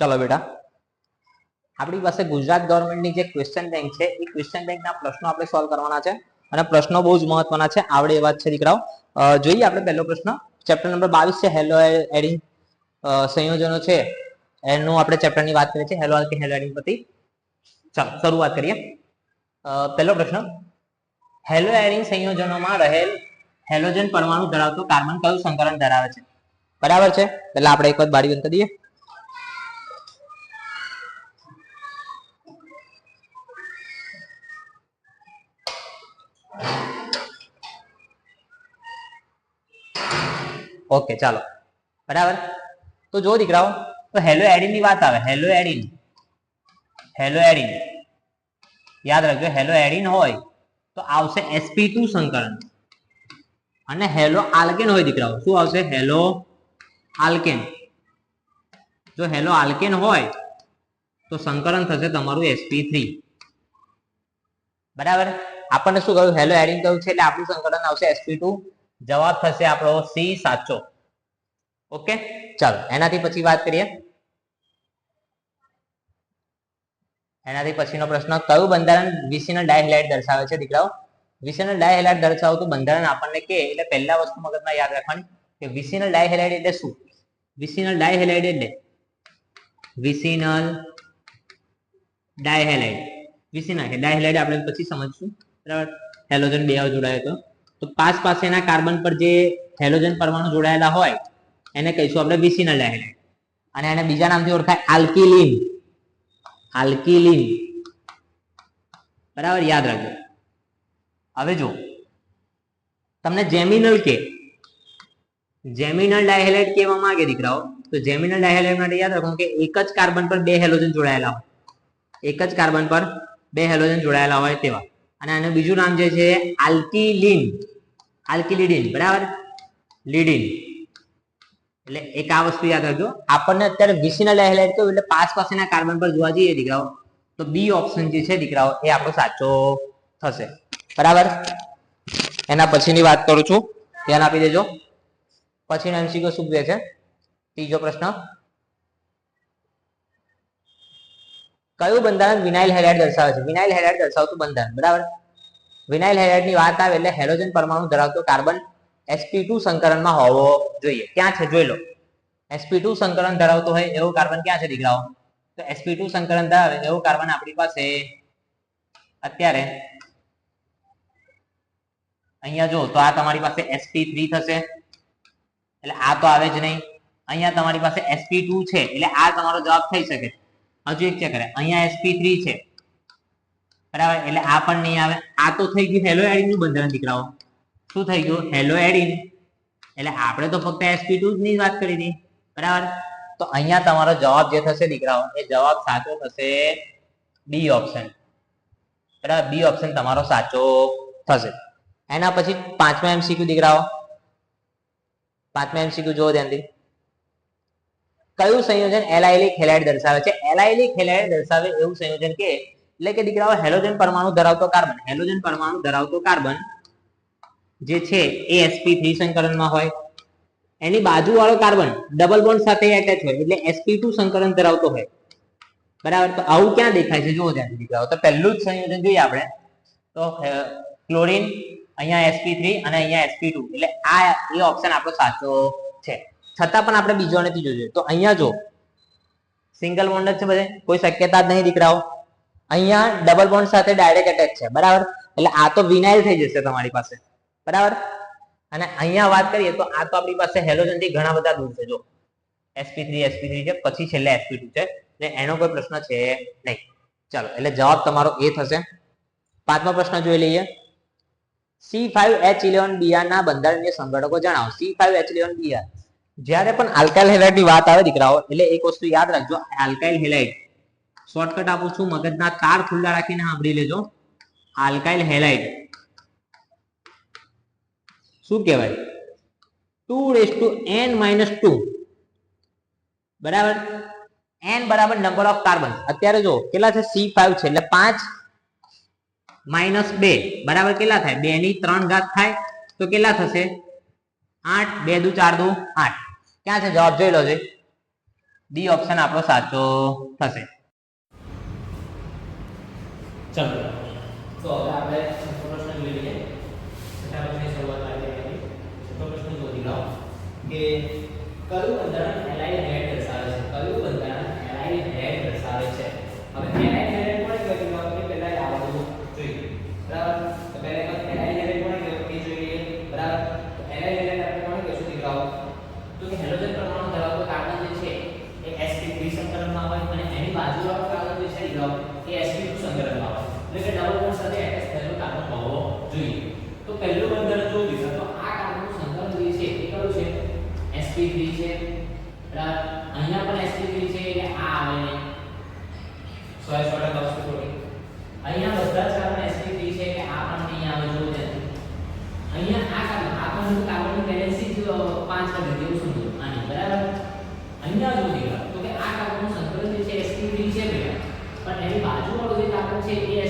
ચલો બેટા. આપણી પાસે ગુજરાત ગવર્મેન્ટની જે ક્વેશ્ચન બેંક છે, એ ક્વેશ્ચન બેંકના પ્રશ્નો આપણે સોલ્વ કરવાના છે અને પ્રશ્નો બહુ જ મહત્વના છે. આવડે એ વાત છે દીકરાઓ. જોઈએ આપણે પહેલો પ્રશ્ન. ચેપ્ટર નંબર બાવીસ છે હેલો એડિંગ સંયોજનો છે. એનું આપણે ચેપ્ટરની વાત કરીએ છીએ હેલો કે હેલો એડિંગ પરથી ચાલો, શરૂઆત કરીએ. પહેલો પ્રશ્ન. હેલો એરિંગ સંયોજનોમાં રહેલ હેલોજન પરમાણુ ધરાવતો કાર્બન કયું સંકલન ધરાવે છે? બરાબર છે? પહેલા આપણે એક વાત બારી બંધ કરી દઈએ. ઓકે ચાલો. બરાબર? તો જો દીકરાઓ, તો હેલો એડિનની વાત આવે. હેલો એડિન હેલો એડિન યાદ રાખજો હેલો એડિન હોય તો આવશે એસપી ટુ સંકલન. અને હેલો આલ્કેન હોય દીકરાઓ. શું આવશે? હેલો આલ્કેન જો હેલો આલ્કેન હોય તો સંકલન થશે તમારું એસપી થ્રી બરાબર? આપણને શું કહ્યું? હેલો એડિન કહ્યું છે એટલે આપણું સંકલન આવશે sp2 જવાબ થશે આપણો સી સાચો. ઓકે? ચાલો, એનાથી પછી વાત કરીએ. એનાથી પછીનો પ્રશ્ન, કયું બંધારણ વિસિનલ ડાયહેલાઇટ દર્શાવે છે? દીકરાઓ વિસિનલ ડાયહેલાઇટ દર્શાવતું બંધારણ આપણને કે, એટલે પહેલા વસ્તુ મગજમાં યાદ રાખવાની, કે વિસિનલ ડાયહેલાઇટ એટલે શું? વિસિનલ ડાયહેલાઇટ એટલે વિસિનલ ડાયહેલાઇડ વિસિનલ ડાયહેલાઇટ આપણે પછી સમજશું. બરાબર? હેલોજન બે જોડાયો તો. તો પાસ પાસેના કાર્બન પર જે હેલોજન પરમાણુ જોડાયેલા હોય, એને કહીશું આપણે વિસિનલ ડાયહેલાઇડ અને એને બીજા નામથી ઓળખાય આલ્કિલિન. આલ્કિલિન. બરાબર? યાદ રાખજો. હવે જો તમને જેમિનલ કે, જેમિનલ ડાયહેલાઇડ કહેવા માંગે દીકરાઓ, તો જેમિનલ ડાયહેલાઇડ માટે યાદ રાખો કે એક જ કાર્બન પર બે હેલોજન જોડાયેલા હોય. એક જ કાર્બન પર બે હેલોજન જોડાયેલા હોય તેવા. અને આનું બીજું નામ જે છે, આલ્કિલિન. આલ્કિલિડિન બરાબર? લીડિન. એટલે એક આ વસ્તુ યાદ રાખજો. આપણને અત્યારે વિસિનલ ડાયહેલાઇડ કહ્યું એટલે પાસ પાસેના કાર્બન પર જોવા જઈએ દીકરાઓ, તો બી ઓપ્શન જે છે દીકરાઓ, એ આપણો સાચો થશે. બરાબર? એના પછીની વાત કરું છું. ધ્યાન આપી દેજો. પછીનો એમસીક્યુ શું કહે છે? ત્રીજો પ્રશ્ન. કયું બંધારણ વિનાઇલ હેલાઇડ દર્શાવે છે? વિનાઇલ હેલાઇડ દર્શાવતું બંધારણ, બરાબર? વિનાઇલ હેલાઇડની વાત આવે એટલે હેલોજન પરમાણુ ધરાવતો કાર્બન એસપી ટુ સંકરણમાં હોવો જોઈએ. ક્યાં છે? જોઈ લો. એસપી ટુ સંકરણ ધરાવતો હોય એવો કાર્બન ક્યાં છે દીકરાઓ? તો એસપી ટુ સંકરણ ધરાવે એવો કાર્બન આપણી પાસે અત્યારે અહીંયા જો તો આ તમારી પાસે એસપી થ્રી થશે. એટલે આ તો આવે જ નહીં. અહીંયા તમારી પાસે sp2 છે. એટલે આ તમારો જવાબ થઈ શકે. હજુ એક ચેક કરે. અહીંયા એસપી થ્રી છે. બરાબર? એટલે આ પણ નહીં આવે. આ તો થઈ ગયું હેલો એડિનનું બંધારણ, દીકરાઓ. શું થઈ ગયું? હેલો એડિન એટલે આપણે તો ફક્ત એસપી ટુ ની વાત કરી હતી. બરાબર? તો અહીંયા તમારો જવાબ જે થશે, દીકરાઓ, એ જવાબ સાચો થશે બી ઓપ્શન બરાબર? બી ઓપ્શન તમારો સાચો થશે. એના પછી પાંચમા એમસીક્યુ દીકરાઓ. પાંચમા એમસીક્યુ જોવો ધ્યાનથી. કયું સંયોજન એલાયલી ખેલાડી દર્શાવે છે? એલાયલી ખેલાડી દર્શાવે એવું સંયોજન કે એટલે કે દીકરાઓ હેલોજન પરમાણુ ધરાવતો કાર્બન હેલોજન પરમાણુ ધરાવતો કાર્બન જે છે એ એસપી થ્રી સંકરણમાં હોય. એની બાજુ વાળો કાર્બન ડબલ બોન્ડ સાથે એટેચ હોય, એટલે એસપી ટુ સંકરણ ધરાવતો હોય. બરાબર? તો આવું ક્યાં દેખાય છે? જુઓ ત્યાંથી દીકરાઓ. તો પહેલું જ સંયોજન જોઈએ આપણે. તો ક્લોરીન અહીંયા એસપી થ્રી અને અહીંયા એસપી ટુ. એટલે આ એ ઓપ્શન આપણો સાચો છે. છતાં પણ આપણે બીજો અને જોઈએ. તો અહીંયા જો સિંગલ બોન્ડ જ છે બધે. કોઈ શક્યતા જ નહીં દીકરાઓ. અહીંયા ડબલ બોન્ડ સાથે ડાયરેક્ટ એટેચ છે, બરાબર? એટલે આ તો વિનાઇલ થઈ જશે તમારી પાસે, બરાબર? અને અહીંયા વાત કરીએ તો આ તો આપણી પાસે હેલોજનથી ઘણા બધા દૂર છે, જો. Sp3 sp3 છે, પછી છેલ્લે sp2 છે. એટલે એનો કોઈ પ્રશ્ન છે નહીં. ચાલો, એટલે જવાબ તમારો એ થશે. પાંચમો પ્રશ્ન જોઈ લઈએ. C5H11Br ના બંધારણીય સંગઠકો જણાવો. C5H11Br જ્યારે પણ આલ્કાઇલ હેલાઇડની વાત આવે દીકરાઓ, એટલે એક વસ્તુ યાદ રાખજો આલ્કાઇલ હેલાઇડ શોર્ટકટ આપું છું, મગજના તાર ખુલ્લા રાખીને સાંભળી લેજો. આલ્કાઇલ હેલાઇડ શું કહેવાય? Two raise to N minus two બરાબર? એન બરાબર નંબર ઓફ કાર્બન અત્યારે જો, કેટલા છે? સી ફાઈવ છે, એટલે પાંચ માઇનસ બે. બરાબર કેટલા થાય? બે ની ત્રણ ઘાત થાય, તો કેટલા થશે? આઠ. બે દુ ચાર દુ આઠ. ક્યાં છે? જવાબ જોઈ લો છે ડી ઓપ્શન આપણો સાચો થશે. ચલો. તો હવે આપણે છઠ્ઠો પ્રશ્ન જોઈ લઈએ. છઠ્ઠા પ્રશ્નની શરૂઆત આપણે કરીએ. છઠ્ઠો પ્રશ્ન જોઈ લો કે કયું બંધારણ એલાઇડ હેડ દર્શાવે છે કયું બંધારણ એલાઇડ હેડ દર્શાવે છે હવે એલાઇડ હેડ કોણે કહ્યું આપણે પહેલા આ બધું જોઈએ બરાબર તો પહેલા એક એલાઇડ હેડ કોણે કહ્યું એ જોઈએ બરાબર તો એલાઇડ હેડ આપણે કોણે કહીશું દીકરાઓ તો કે હેલોજન પરમાણુ ધરાવતો કાર્બન જે છે એ sp3 સંકલનમાં હોય અને એની બાજુવાળો કાર્બન જે છે દીકરાઓ એ sp2 સંકલનમાં હોય એટલે કે ડબલ બોન્ડ સાથે એટેચ થયેલો કાર્બન હોવો જોઈએ તો પહેલું બંધારણ જો દીધા તો આ કાર્બનનું સંકલન જે છે એ કયું છે sp3 છે બરાબર અહીંયા પણ sp3 છે એટલે આ આવે ને 100 100 ટકા વસ્તુ ખોટી અહીંયા બધા જ કાર્બન sp3 છે એટલે આ પણ નહીં આવે જો ધ્યાનથી અહીંયા આ કાર્બન આ પણ કાર્બનની વેલેન્સી જ 5 કરી દીધી એવું સમજો આની બરાબર અહીંયા જો તો કે આ કાર્બનનું સંકલન જે છે sp3 છે બેટા પણ એની બાજુવાળો જે કાર્બન છે, એ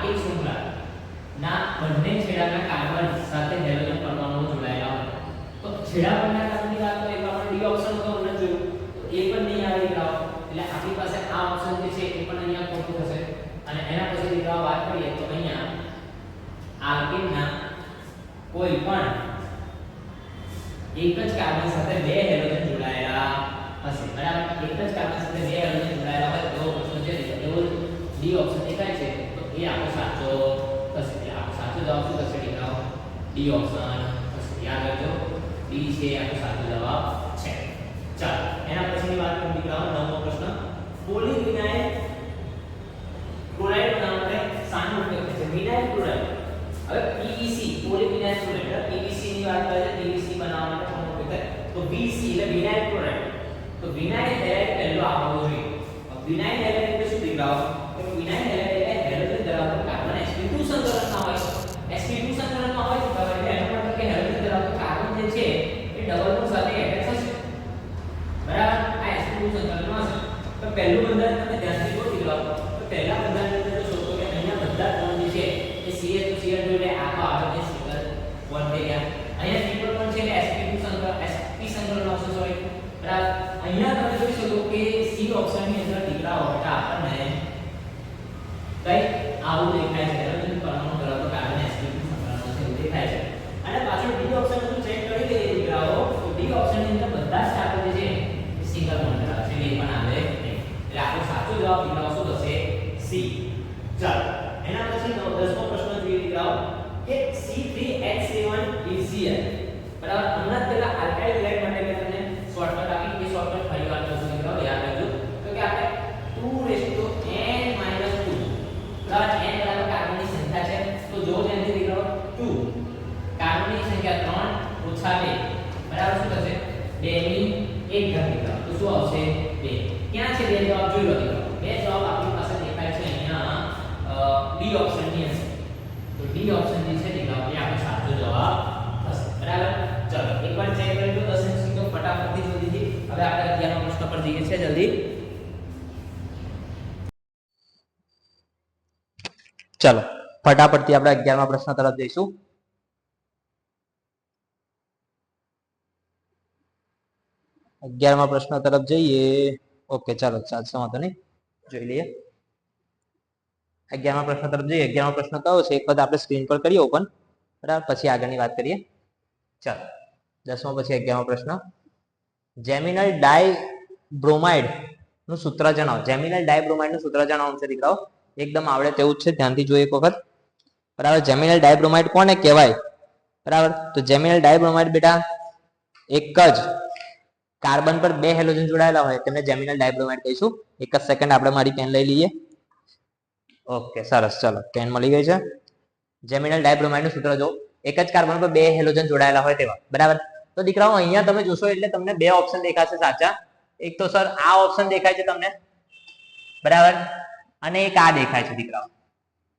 આલ્કેન શૃંખલા ના, બંને છેડાના કાર્બન સાથે હેલોજન પરમાણુઓ જોડાયેલા હોય. તો છેડા પરના કાર્બનની વાત કરીએ તો આપણે ડી ઓપ્શન તો ન જોયું. તો એ પણ નહીં આવે દીકરાઓ. એટલે આપણી પાસે આ ઓપ્શન જે છે એ પણ અહીંયા ખોટું થશે અને એના પછી દીકરાઓ વાત કરીએ તો અહીંયા આલ્કેનના કોઈ પણ એક જ કાર્બન સાથે બે હેલોજન જોડાયેલા હશે. બરાબર? એક જ કાર્બન સાથે બે હેલોજન જોડાયેલા હોય તો પ્રશ્ન છે ડી ઓપ્શન દેખાય છે. એ આપણો સાચો થશે એટલે આપણો સાચો જવાબ શું થશે દીકરાઓ ડી ઓપ્શન થશે યાદ રાખજો ડી છે આપણો સાચો જવાબ છે ચાલો એના પછીની વાત કરું દીકરાઓ નવમો પ્રશ્ન પોલીવિનાઇલ ક્લોરાઇડ બનાવવા માટે શાનો ઉપયોગ થાય છે વિનાઇલ ક્લોરાઇડ હવે PVC પોલીવિનાઇલ ક્લોરાઇડ PVC ની વાત કરીએ PVC બનાવવા માટે કોનો ઉપયોગ થાય તો VC એટલે વિનાઇલ ક્લોરાઇડ તો વિનાઇલ હેલાઇડ પહેલો આવવો જોઈએ. વિનાઇલ હેલાઇડ એટલે શું દીકરાઓ તો વિનાઇલ હેલાઇડ સંકલનમાં હોય sp2 સંકલનમાં હોય તો એટલે એનો મતલબ કે હેલોજન ધરાવતો કાર્બન જે છે એ ડબલ બોન્ડ સાથે એટેચ થશે બરાબર આ sp2 સંકલનમાં હશે તો પહેલું બંધન તમે ધ્યાનથી જો લો તો પહેલા બંધન અંદર જો શોધો કે અહીંયા બધા ત્રણ જે છે એ CH to CH એટલે આ તો આવે છે સિંગલ બોન્ડ થઈ ગયા અહીંયા ટ્રિપલ બોન્ડ છે એટલે sp2 સંકલન sp સંકલન આવશે સોરી બરાબર અહીંયા તમે જોઈ શકો કે સી ઓપ્શનની અંદર દીકરા હતા આપણને કઈ આવું દેખાય છે. દીકરાઓ દીકરાઓ શું થશે સી ચાલો એના પછી નો 10મો પ્રશ્ન જોઈએ દીકરાઓ કે C3H7 is here બરાબર હમણાં પહેલા આલ્કાઇલ 11 પ્રશ્ન પર જઈએ છે જલ્દી ચલો ફટાફટથી આપણે અગિયારમા પ્રશ્ન તરફ જઈશું અગિયારમા પ્રશ્ન તરફ જઈએ ઓકે ચાલો ચાલશે વાંધો નહીં જોઈ લઈએ અગિયારમા પ્રશ્ન તરફ જઈએ અગિયારમા પ્રશ્ન કયો છે એક વખત આપણે સ્ક્રીન પર કરીએ ઓપન બરાબર પછી આગળની વાત કરીએ। ચાલો, દસમો પછી અગિયારમો પ્રશ્ન. જેમિનલ ડાય બ્રોમાઇડનું સૂત્ર જણાવો. જેમિનલ ડાયબ્રોમાઇડનું સૂત્ર જણાવો છે દીકરાઓ એકદમ આવડે તેવું જ છે, ધ્યાનથી જોઈએ એક વખત. બરાબર, જેમિનલ ડાયબ્રોમાઇડ કોને કહેવાય? બરાબર, તો જેમિનલ ડાયબ્રોમાઇડ બેટા એક જ કાર્બન પર બે હેલોજન જોડાયેલા હોય, તેમને જેમિનલ ડાયબ્રોમાઇડ કહીશું. એક જ સેકન્ડ આપણે મારી પેન લઈ લઈએ. ઓકે, સરસ, ચલો, પેન મળી ગઈ છે. જેમિનલ ડાયબ્રોમાઇડનું સૂત્ર જો એક જ કાર્બન પર બે હેલોજન જોડાયેલા હોય તેવા. બરાબર, તો દીકરાઓ, અહીંયા તમે જોશો એટલે તમને બે ઓપ્શન દેખાશે સાચા. એક તો સર આ ઓપ્શન દેખાય છે તમને. બરાબર? અને એક આ દેખાય છે દીકરાઓ.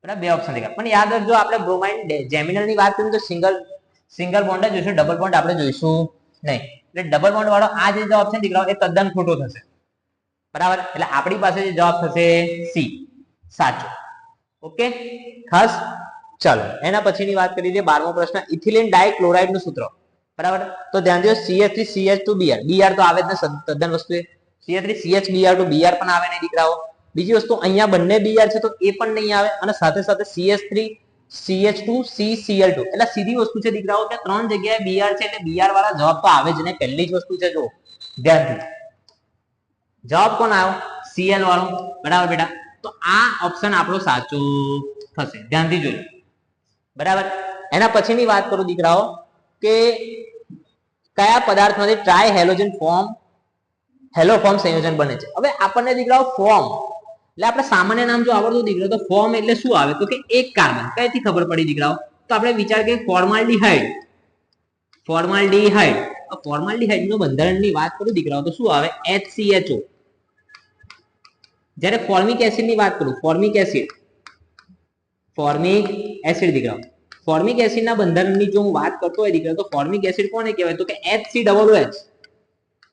બરાબર? બે ઓપ્શન દેખાય. પણ યાદ રાખજો, આપણે બ્રોમાઇન જેમિનલની વાત કરીએ તો સિંગલ સિંગલ બોન્ડ જોઈશું ડબલ બોન્ડ આપણે જોઈશું નહીં. એટલે ડબલ બોન્ડ વાળો આ જે જવાબ છે દીકરાઓ, એ તદ્દન ખોટો થશે. બરાબર? એટલે આપણી પાસે જે જવાબ થશે સી સાચો. ઓકે? ખાસ? ચાલો. એના પછીની વાત કરી દઈએ બારમો પ્રશ્ન, ઇથિલિન ડાયક્લોરાઇડનું સૂત્ર. બરાબર? તો ધ્યાન દો CH3 CH2 Br Br તો આવે જ ને તદ્દન વસ્તુ એ CH3 CH Br તો Br પણ આવે નહીં દીકરાઓ. બીજી વસ્તુ અહીંયા બંને Br છે તો એ પણ નહીં આવે અને સાથે સાથે CH3 CH2 CCl2 એટલે સીધી વસ્તુ છે દીકરાઓ કે ત્રણ જગ્યાએ Br છે એટલે Br વાળા જવાબ તો આવે જ નહીં. પહેલી જ વસ્તુ છે જો ધ્યાનથી જવાબ કોણ આવ્યો? Cl વાળો. બરાબર બેટા? તો આ ઓપ્શન આપણો સાચો થશે. ધ્યાનથી જોયું બરાબર? એના પછીની વાત કરું દીકરાઓ. કે કયા પદાર્થમાંથી tri halogen form hello form સંયોજન બને છે. હવે આપણને દીકરાઓ ફોર્મ એટલે આપણે સામાન્ય નામ જો આવડતું દીકરો તો ફોર્મ એટલે શું આવે? તો કે એક કાર્બન કઈથી ખબર પડી દીકરાઓ? તો આપણે વિચાર કે ફોર્માલ્ડિહાઇડ ફોર્માલ્ડિહાઇડ ફોર્માલ્ડિહાઇડનું બંધારણની વાત કરું, દીકરાઓ તો શું આવે? HCHO જ્યારે ફોર્મિક એસિડની વાત કરું ફોર્મિક એસિડ ફોર્મિક એસિડ દીકરાઓ. ફોર્મિક એસિડ ના બંધારણની જો હું વાત કરતો હોય દીકરા તો ફોર્મિક એસિડ કોને કહેવાય? તો કે ડબલ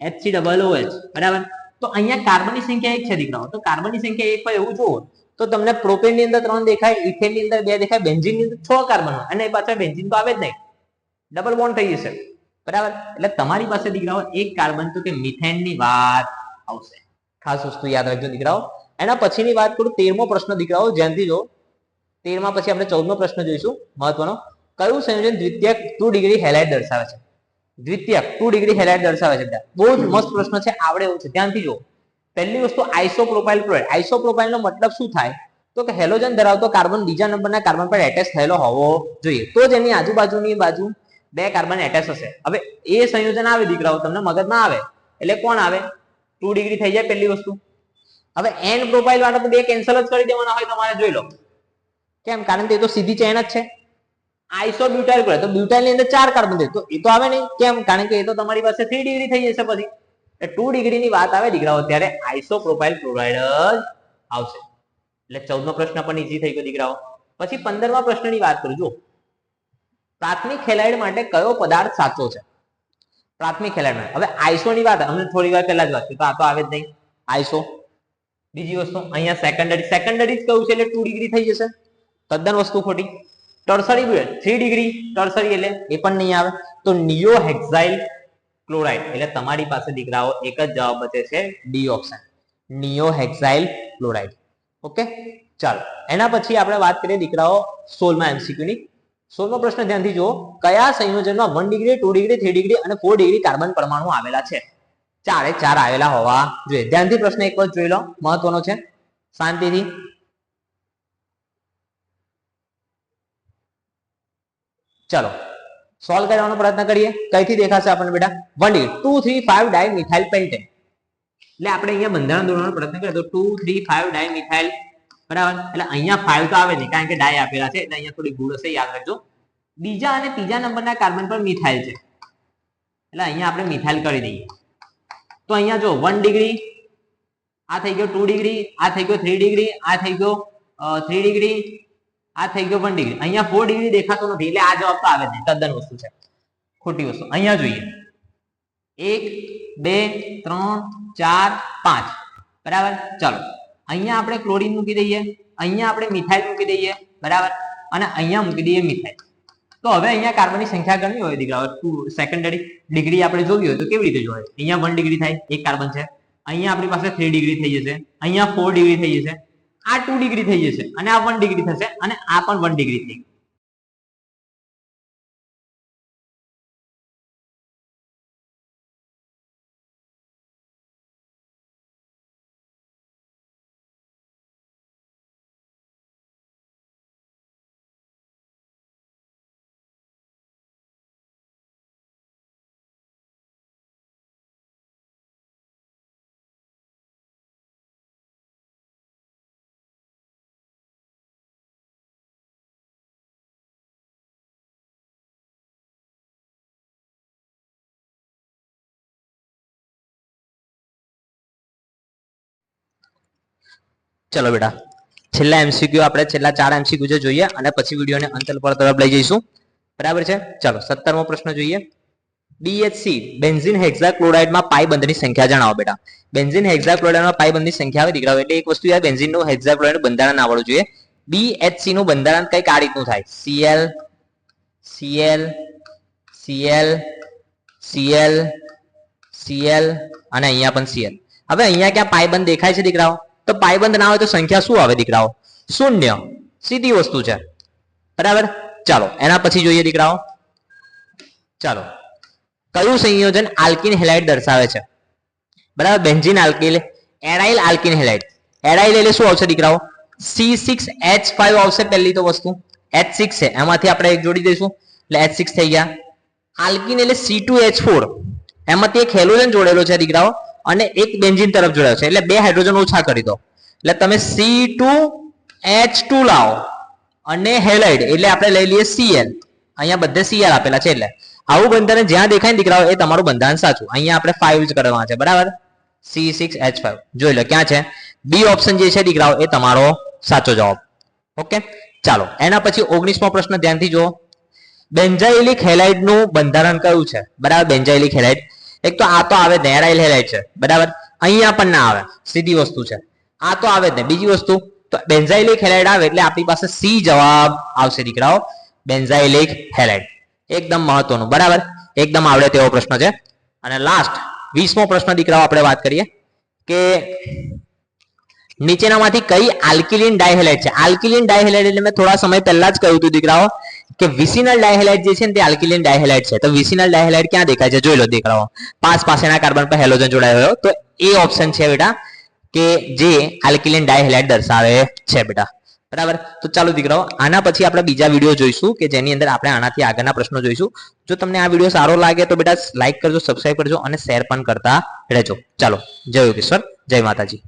HCOOH બરાબર? તો અહીંયા કાર્બનની સંખ્યા એક છે દીકરાઓ. તો કાર્બનની સંખ્યા એક હોય એવું જુઓ, તો તમને પ્રોપેનની અંદર ત્રણ દેખાય ઇથેનની અંદર બે દેખાય બેન્ઝીનની અંદર છ કાર્બન હોય, અને પાછળ બેન્ઝીન તો આવે જ નહીં. ડબલ બોન્ડ થઈ જશે. બરાબર? એટલે તમારી પાસે દીકરાઓ એક કાર્બન, તો કે મિથેનની વાત આવશે. ખાસ વસ્તુ યાદ રાખજો દીકરાઓ. એના પછીની વાત કરું, તેરમો પ્રશ્ન દીકરાઓ જ્યાંથી જો તેરમાં પછી આપણે ચૌદમો પ્રશ્ન જોઈશું, મહત્વનો. કયું સંયોજન દ્વિતીયક ટુ ડિગ્રી હેલાઇટ દર્શાવે છે? દ્વિતીયક ટુ ડિગ્રી હેલાઇટ દર્શાવે છે. બહુ જ મસ્ત પ્રશ્ન છે, આવડે એવું છે. ધ્યાનથી જુઓ. પહેલી વસ્તુ આઇસોપ્રોપાઇલ ક્લોરાઇડ આઇસોપ્રોપાઇલ નો મતલબ શું થાય? તો કે હેલોજન ધરાવતો કાર્બન બીજા નંબરના કાર્બન પર એટેચ થયેલો હોવો જોઈએ. તો જ એની આજુબાજુની બાજુ બે કાર્બન એટેચ હશે હવે એ સંયોજન આવે, દીકરાઓ, તમને મગજમાં આવે. એટલે કોણ આવે? ટુ ડિગ્રી થઈ જાય પહેલી વસ્તુ. હવે એન પ્રોફાઇલ વાળા તો બે કેન્સલ જ કરી દેવાના હોય, તમારે જોઈ લો. કેમ? કારણ કે એ તો સીધી ચેન જ છે. આઈસો બ્યુટાઇલ કરે તો બ્યુટાઇલની અંદર ચાર કાર્બન છે. તો એ તો આવે નહીં. કેમ? કારણ કે એ તો તમારી પાસે થ્રી ડિગ્રી થઈ જશે પછી. એટલે ટુ ડિગ્રીની વાત આવે દીકરાઓ, ત્યારે આઈસો પ્રોફાઇલ ક્લોરાઇડ જ આવશે. એટલે ચૌદમો પ્રશ્ન પણ ઈઝી થઈ ગયો દીકરાઓ. પછી પંદરમા પ્રશ્નની વાત કરું. જો પ્રાથમિક ખેલાડી માટે કયો પદાર્થ સાચો છે? પ્રાથમિક ખેલાડી માટે. હવે આઈસો ની વાત, અમને થોડી વાર પહેલા જ વાત કરી. તો આ તો આવે જ નહીં. આઈસો બીજી વસ્તુ, અહીંયા સેકન્ડરી સેકન્ડરી જ કયું છે? એટલે ટુ ડિગ્રી થઈ જશે. તદ્દન વસ્તુ ખોટી. ટર્સરી થ્રી ડિગ્રી ટર્સરી એટલે એ પણ નહીં આવે. તો નિયો હેક્ઝાઇલ ક્લોરાઇડ એટલે તમારી પાસે દીકરાઓ એક જ જવાબ બચે છે D option neo hexyl chloride okay ચાલો. એના પછી આપણે વાત કરીએ દીકરાઓ સોલમાં એમસીક્યુ ની. સોળમો પ્રશ્ન ધ્યાનથી જુઓ. કયા સંયોજનમાં one degree two degree three degree અને ફોર ડિગ્રી કાર્બન પરમાણુ આવેલા છે? ચારે ચાર આવેલા હોવા જોઈએ. ધ્યાનથી પ્રશ્ન એક વાર જોઈ લો. મહત્વનો છે. શાંતિથી. ચલો સોલ્વ કરવાનો પ્રયત્ન કરીએ. કઈથી દેખાશે આપણને બેટા? One D two three five di methyl pentane એટલે આપણે અહીંયા બંધારણ દોરવાનો પ્રયત્ન કરીએ તો two three five di methyl બરાબર? એટલે અહીંયા ફાઈવ તો આવે નહીં, કારણ કે ડાય આપેલા છે, એટલે અહીંયા થોડી ભૂલ હશે, યાદ રાખજો. બીજા અને ત્રીજા નંબરના કાર્બન પર મિથાઇલ છે. એટલે અહીંયા આપણે મિથાઇલ કરી દઈએ. તો અહીંયા જો વન ડિગ્રી આ થઈ ગયો ટુ ડિગ્રી આ થઈ ગયો થ્રી ડિગ્રી આ થઈ ગયો થ્રી ડિગ્રી આ થઈ ગયો વન ડિગ્રી અહીંયા ફોર ડિગ્રી દેખાતો નથી, એટલે આ જવાબ તો આવે જ નહીં. તદ્દન વસ્તુ છે. ખોટી વસ્તુ. અહીંયા જોઈએ. એક, બે, ત્રણ, ચાર, પાંચ. બરાબર? ચલો. અહીંયા આપણે ક્લોરીન મૂકી દઈએ. અહીંયા આપણે મિથાઇલ મૂકી દઈએ. બરાબર? અને અહીંયા મૂકી દઈએ મિથાઇલ તો હવે અહીંયા કાર્બનની સંખ્યા ગણવી હોય દીકરાઓ ટુ સેકન્ડરી ડિગ્રી આપણે જોવી હોય તો કેવી રીતે જોવાય? અહીંયા વન ડિગ્રી થાય, એક કાર્બન છે. અહીંયા આપણી પાસે થ્રી ડિગ્રી થઈ જશે. અહીંયા ફોર ડિગ્રી થઈ જશે. આ ટુ ડિગ્રી થઈ જશે અને આ વન ડિગ્રી થશે અને આ પણ વન ડિગ્રી થઈ ચલો બેટા, છેલ્લા એમસીક્યુ આપણે છેલ્લા ચાર એમસીક્યુ જે જોઈએ અને પછી વિડીયોને અંત પર તરફ લઈ જઈશું. બરાબર છે? ચલો, સત્તરમો પ્રશ્ન જોઈએ. બીએચસી બેન્ઝિન હેક્સાક્લોરાઇડમાં પાઈ બંધની સંખ્યા જણાવો બેટા. બેન્ઝિન હેક્સાક્લોરાઇડમાં પાઈ બંધની સંખ્યા આવે, દીકરાઓ, એટલે એક વસ્તુ યાર બેન્ઝીનનું હેક્સાક્લોરાઇડનું બંધારણ આવડવું જોઈએ. બીએચસી નું બંધારણ કંઈક આ રીતનું થાય. C L C L C L C L C L અને અહીંયા પણ સીએલ હવે અહીંયા ક્યાં પાયબંધ દેખાય છે, દીકરાઓ? તો પાયબંધ ના હોય તો સંખ્યા શું આવે દીકરાઓ? શૂન્ય. સીધી વસ્તુ છે. બરાબર? ચાલો, એના પછી જોઈએ દીકરાઓ. ચાલો. કયું સંયોજન આલ્કિન હેલાઇડ દર્શાવે છે? બરાબર? Benzene alkyl aryl alkyne halide. Aryl એટલે શું આવશે દીકરાઓ? સી સિક્સ એચ ફાઈવ આવશે પહેલી તો વસ્તુ. એચ સિક્સ છે. એમાંથી આપણે એક જોડી દઈશું. એટલે એચ સિક્સ થઈ ગયા. આલ્કિન એટલે સી ટુ એચ ફોર એમાંથી એક હેલોજન જોડેલો છે દીકરાઓ. અને એક બેન્ઝિન તરફ જોડાયો છે એટલે બે હાઇડ્રોજન ઓછા કરી દો. એટલે તમે સી ટુ એચ ટુ લાવો. અને હેલાઇડ, એટલે આપણે લઈ લઈએ સીએલ અહીંયા બધે સીએલ આપેલા છે એટલે. આવું બંધારણ જ્યાં દેખાય ને દીકરાઓ, એ તમારું બંધારણ સાચું. અહીંયા આપણે ફાઈવ જ કરવા છે, બરાબર? સી સિક્સ એચ ફાઈવ જોઈ લો, ક્યાં છે? બી ઓપ્શન જે છે દીકરાઓ, એ તમારો સાચો જવાબ. ઓકે? ચાલો, એના પછી ઓગણીસમો પ્રશ્ન ધ્યાનથી જુઓ. બેન્ઝાઇલિક હેલાઇડનું બંધારણ કયું છે? બરાબર, બેન્ઝાઇલિક હેલાઇડ. એક તો આ તો આવે જ નહીં હેલાઇડ છે, બરાબર? અહીંયા પણ ના આવે, સીધી વસ્તુ છે. આ તો આવે જ ને, બીજી વસ્તુ, તો બેન્ઝાઇલિક હેલાઇડ આવે એટલે આપણી પાસે સી જવાબ આવશે, દીકરાઓ. બેન્ઝાઇલિક હેલાઇડ એકદમ મહત્વનું, બરાબર? એકદમ આવડે તેવો પ્રશ્ન છે. અને લાસ્ટ વીસમો પ્રશ્ન, દીકરાઓ, આપણે વાત કરીએ કે નીચેનામાંથી કઈ આલ્કિલિન ડાયહેલાઇડ છે? આલ્કિલિન ડાયહેલાઇડ એટલે મેં થોડા સમય પહેલા જ કહ્યું હતું, દીકરાઓ કે વિસિનલ ડાયહેલાઇડ જે છે ને તે આલ્કિલિન ડાયહેલાઇડ છે તો વિસિનલ ડાયહેલાઇડ ક્યાં દેખાય છે જોઈ લો દીકરાઓ પાસ પાસેના કાર્બન પર હેલોજન જોડાયો તો એ ઓપ્શન છે બેટા કે જે આલ્કિલિન ડાયહેલાઇડ દર્શાવે છે બેટા બરાબર તો ચાલો દીકરાઓ આના પછી આપણે બીજા વીડિયો જોઈશું કે જેની અંદર આપણે આનાથી આગળના પ્રશ્નો જોઈશું જો તમને આ વીડિયો સારો લાગે તો બેટા લાઈક કરજો સબસ્ક્રાઇબ કરજો અને શેર પણ કરતા રહેજો ચાલો જય યોગેશ્વર જય માતાજી